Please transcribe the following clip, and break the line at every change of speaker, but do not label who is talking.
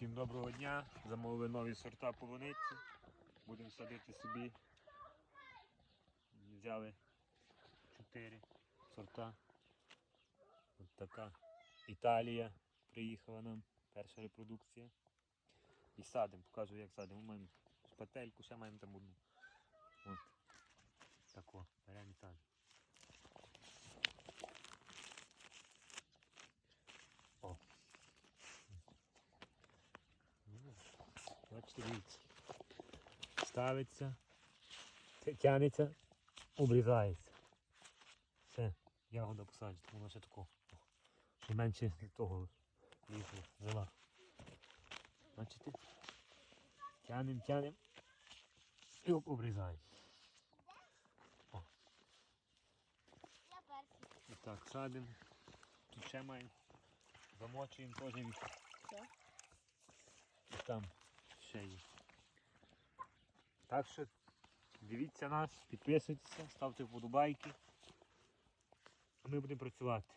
Всім доброго дня. Замовили нові сорта полуниці. Будемо садити собі. Взяли 4 сорта. От така Італія приїхала нам. Перша репродукція. І садимо, покажу як садимо. Ми маємо шпательку, ще маємо там одну. От. Тако, беремо і садимо. О. Ну, Бачите, дивіться. Ставиться, тя- тянеться, обрізається. Все, ягода посаджена, вона ще тако. Ще менше того лісу жила. Бачите? Тянем, тянем і об- обрізаємо. О, і так, садимо. Тут ще маємо. Замочуємо теж. І там ще. Так що дивіться нас, підписуйтеся, ставте вподобайки. А ми будемо працювати.